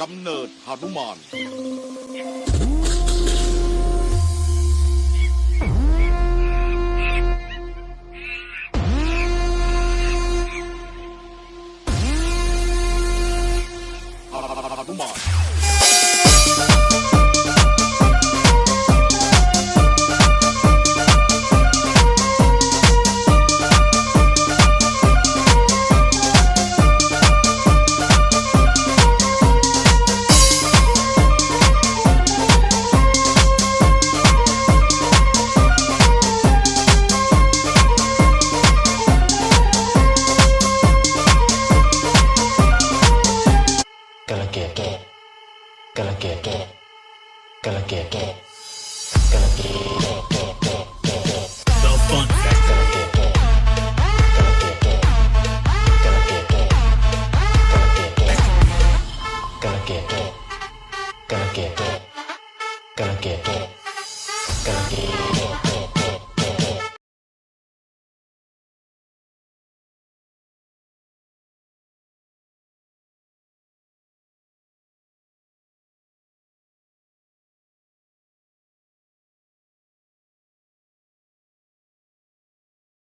กำเนิดฮหนุมานหนุมาน Kalakeke Kalakeke Kalakeke Kalakeke The Funk Kalakeke Kalakeke Kalakeke Kalakeke